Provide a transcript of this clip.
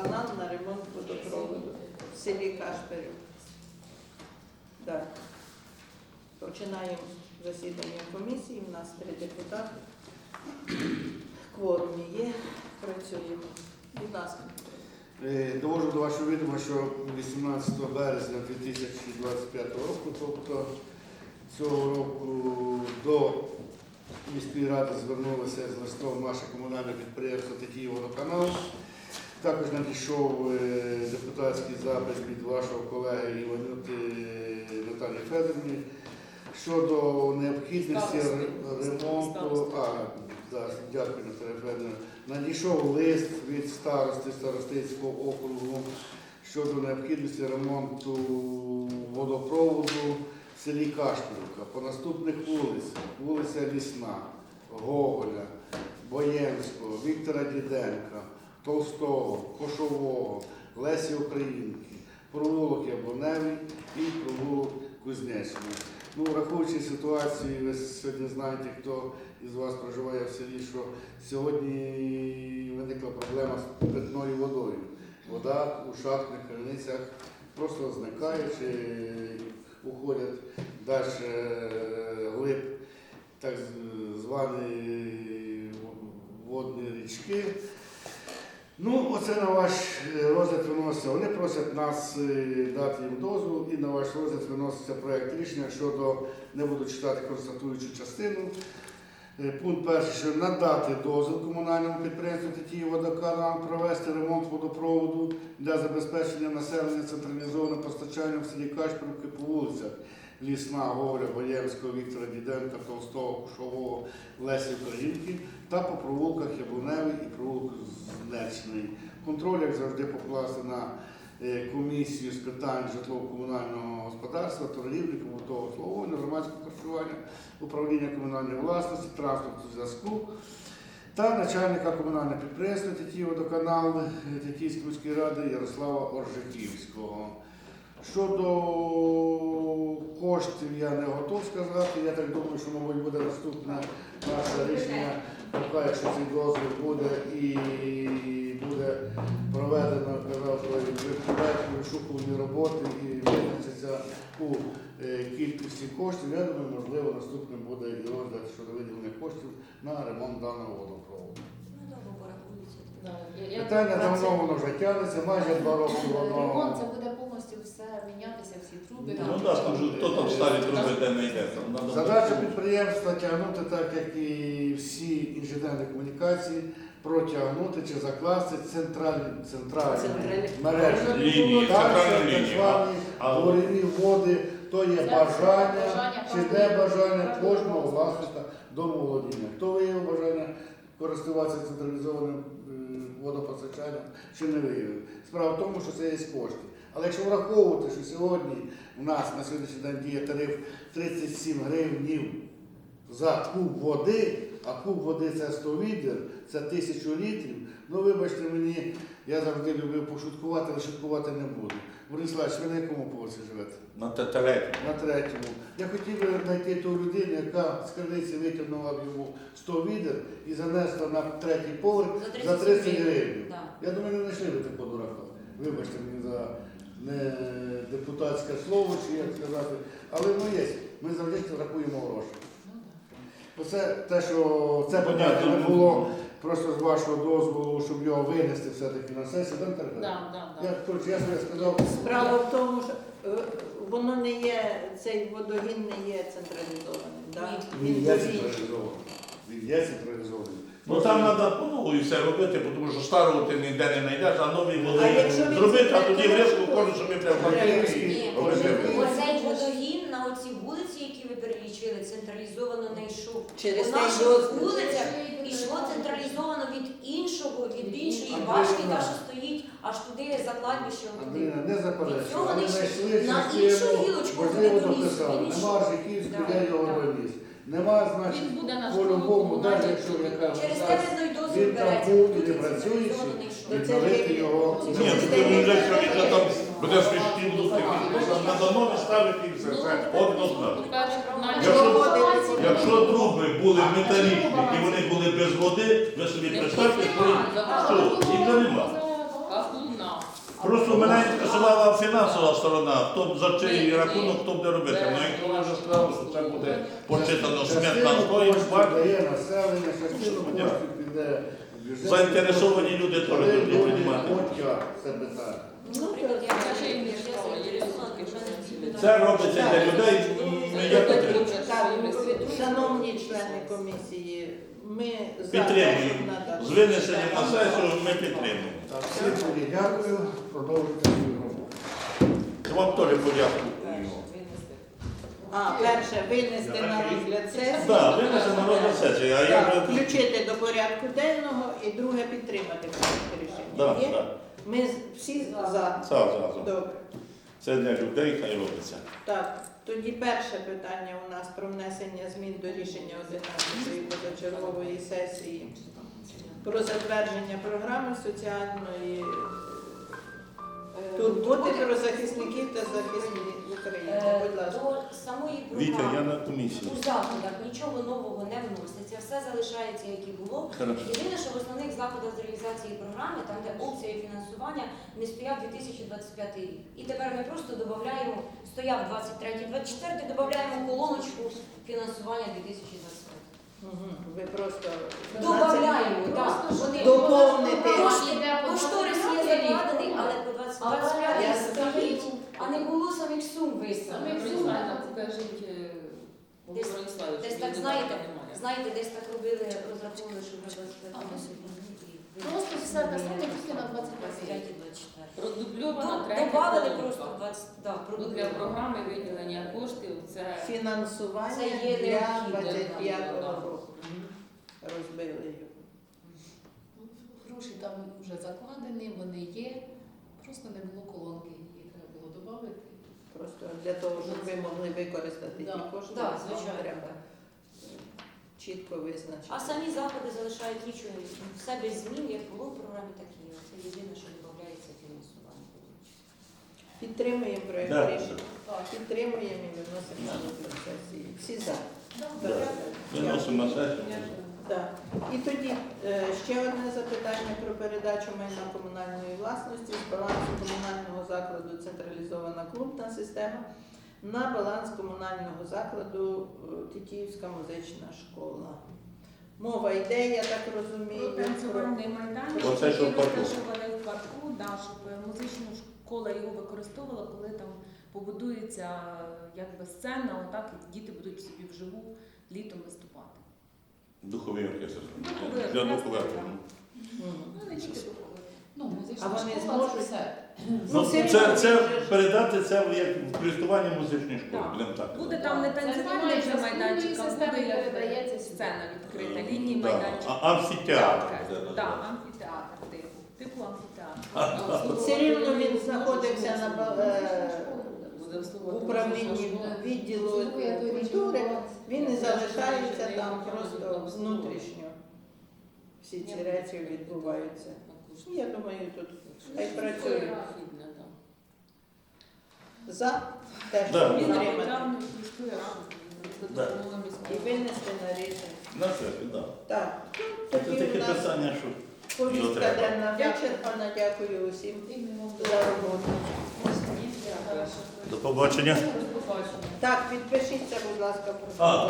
водоканал на ремонт водопроводу в селі Кашпирів. Так. Починаємо засідання комісії. У нас три депутати. Кворум є, працюємо. Будь ласка. Е, Довожу до вашого відома, що 18 березня 2025 року, тобто цього року до міської ради звернулося з листом наше комунальне підприємство Тетій водоканал. Також надійшов е, депутатський запит від вашого колеги Іванюти Наталії Федорівни щодо необхідності ремонту. А, да, дякую, Наталія Федорівна. Надійшов лист від старости Старостинського округу щодо необхідності ремонту водопроводу в селі Кашпілівка по наступних вулицях. Вулиця Лісна, Гоголя, Боєнського, Віктора Діденка, Толстого, Кошового, Лесі Українки, провулок Яблоневий і провулок Кузнечний. Ну, враховуючи ситуацію, ви сьогодні знаєте, хто із вас проживає в селі, що сьогодні виникла проблема з питною водою. Вода у шахтних криницях просто зникає чи уходять далі глиб так звані водні річки. Ну, оце на ваш е, розгляд виноситься. Вони просять нас е, дати їм дозвіл і на ваш розгляд виноситься проєкт рішення щодо, не буду читати констатуючу частину. Е, Пункт перший, що надати дозвіл комунальному підприємству Тетії водоканал провести ремонт водопроводу для забезпечення населення централізованим постачанням в селі Кашпірівки по вулицях Лісна, Гоголя, Боємського, Віктора Діденка, Толстого, Кушового, Лесі Українки та по провулках Яблуневий і провулок Знечний. Контроль, як завжди, покласти на е, комісію з питань житлово-комунального господарства, торгівлі, побутового обслуговування, громадського харчування, управління комунальної власності, транспорту зв'язку та начальника комунального підприємства Тетій водоканал е, Тетійської міської ради Ярослава Оржиківського. Щодо коштів я не готов сказати. Я так думаю, що, мабуть, буде наступне наше рішення, якщо цей дозвіл буде і буде проведено вишукувані роботи і визначиться у е, кількості коштів. Я думаю, можливо, наступним буде і розгляд щодо виділення коштів на ремонт даного водопроводу. Питання давно воно вже тягнеться, майже два роки Ремонт воно. це буде повністю все мінятися, всі труби. Ну так, там же хто там ставить труби, де не йде. Там надо Задача підприємства тягнути так, як і всі інженерні комунікації, протягнути чи закласти центральні, центральні Центральні. мережі. Лінії, Так, центральні так лінії. звані А- дворові води, то є бажання бажання чи не кожного- бажання кожного власника домоволодіння. Хто виявив бажання користуватися централізованим водопостачанням чи не виявив. Справа в тому, що це є кошти. Але якщо враховувати, що сьогодні у нас на сьогоднішній день діє тариф 37 гривнів за куб води, а куб води це 100 відер, це 1000 літрів. Ну, вибачте мені, я завжди любив пошуткувати, але шуткувати не буду. Бориславич, ви на якому поверсі живете? На тетереті. На третьому. Я хотів би знайти ту людину, яка з криниці витягнула б йому 100 відер і занесла на третій поверх за 30 гривень. Да. Я думаю, не знайшли ви такого дурака. Вибачте мені за не депутатське слово, чи як сказати. Але воно є. Ми завжди рахуємо гроші. Ну. Оце те, що це Понятно. питання не було просто з вашого дозволу, щоб його винести все-таки на сесію. Да, Наталя? Да, да, да. Я собі сказав. Справа в тому, що е, воно не є, цей водогін не є централізованим. Да? Він є централізований. Він є централізований. Ну там треба по новою все робити, тому що старого ти ніде не знайдеш, а нові А води якщо він зробити, а тоді централізований, вишку кожен, що ми прямо Ні. Оцей водогін на оці вулиці, які ви перелічили, централізовано не йшов. Через У цей наших дозвіл. вулицях йшло централізовано від іншого, від іншої Андрій, башки, на. та що стоїть аж за. Андріна, не заперечую. Від цього Але не знайшли йшли. На іншу частину, гілочку можливо, дописали. він Нема йшов. Аржиківську, Да, я його да. доніс. Нема, значить, Він буде на по-любому, навіть якщо Через те видно дозвіл він там береться. був і не він не йшов. відновити його. Ні, тоді він вже що він там буде свічки будуть там треба нові ставити і все, це однозначно. Якщо- Якщо труби були металічні і вони були без води, ви собі представте, що що, їх вже нема. Мене інтересувала фінансова сторона, хто за чий рахунок, хто буде робити. Ну, якщо ви вже сказали, що це буде почитано смертна стоїть, дає населення, частину коштів піде в бюджет. заінтересовані люди теж Коли будуть люди приймати. хочуть, це питання. Робиться для людей і не я підтримую. Шановні члени комісії, ми за те, Підтримуємо. надати. З винесенням на сесію ми підтримуємо. Так, всім тоді дякую, продовжуйте свою роботу. Я Вам теж подякую. А, перше, винести на розгляд сесії. Так, винесе на розгляд сесії, а я Так, вже... Включити до порядку денного і друге підтримати проект рішення. Так, Є? так. Ми з- всі за. Добре. Це для людей, хай робиться. Так, тоді перше питання у нас про внесення змін до рішення 11-ї позачергової сесії про затвердження програми соціальної Е, турботи про захисників та захисників України. Е, Будь ласка. До самої Вітя, я програми на комісії. у заходах нічого нового не вноситься, все залишається, як і було. Хорошо. Єдине, що в основних заходах з реалізації програми, там де опція фінансування не стояв 2025 рік. І тепер ми просто додаємо, стояв 23-24, додаємо колоночку фінансування 2025. Ви просто Додаємо, так. Вони- Доповнити. Кошти- Кошторис є 25 закладений, але по Але 25 стоїть, а не було самих сум виставлено. Покажіть, е, Десь- десь так знаєте, немає. Знаєте, десь так робили, розраховували, що вже 25 Ага. сьогодні. І Просто все те саме, тільки на 25 рік. 23-24. Продубльована Ну, третя Добавили колонка. просто 20, да, Ну, Для продубльовано. програми виділення коштів це фінансування Це є для необхідно, 25 да. року. Розбили його. Гроші там вже закладені, вони є. Просто не було колонки, її треба було додати. Просто для того, щоб ви могли використати ті Да. кошти, Так, вам звичайно. треба чітко визначити. А самі заходи залишають нічого. Все без змін, як було в програмі, так і. Це єдине, що додається фінансування. Підтримуємо проєкт Да. рішення. Підтримуємо і виносимо на розгляд сесії. Всі за. Да. Виносимо на сесію. Так. І тоді е, ще одне запитання про передачу майна комунальної власності з балансу комунального закладу централізована клубна система на баланс комунального закладу е, Тетіївська музична школа. Мова йде, я так розумію, Про танцювальний майданчик, Оце, що в який парку. розташований в парку, да, щоб е, музична школа його використовувала, коли там побудується е, якби сцена, отак і діти будуть собі вживу літом виступати. Духовий оркестр. Духовий Для оркестр, так. Ну, не тільки духовий. Ну, музична А вони школа зможуть? це все. Ну, все це, це передати це як в користування музичної школи. Так. Будемо так. Буде там не Це танцювальний вже майданчик, а системи, буде як передається сцена відкрита, літній Да. майданчик. А- Амфітеатр. Так, буде Так, називатися. амфітеатр, типу. Типу амфітеатр. все рівно він знаходився на ба- е, управлінні відділу культури. Він баланс. залишається там просто внутрішньо. Всі ці речі відбуваються. Ну, Я думаю, тут хай працює за те, Да. Він підтримати Да. і винести на рішення. На сесію, так. Так, Це тоді у таке нас питання, що повістка треба. денна вичерпана. Дякую усім за роботу. до побачення. Так, підпишіться, будь ласка, про А,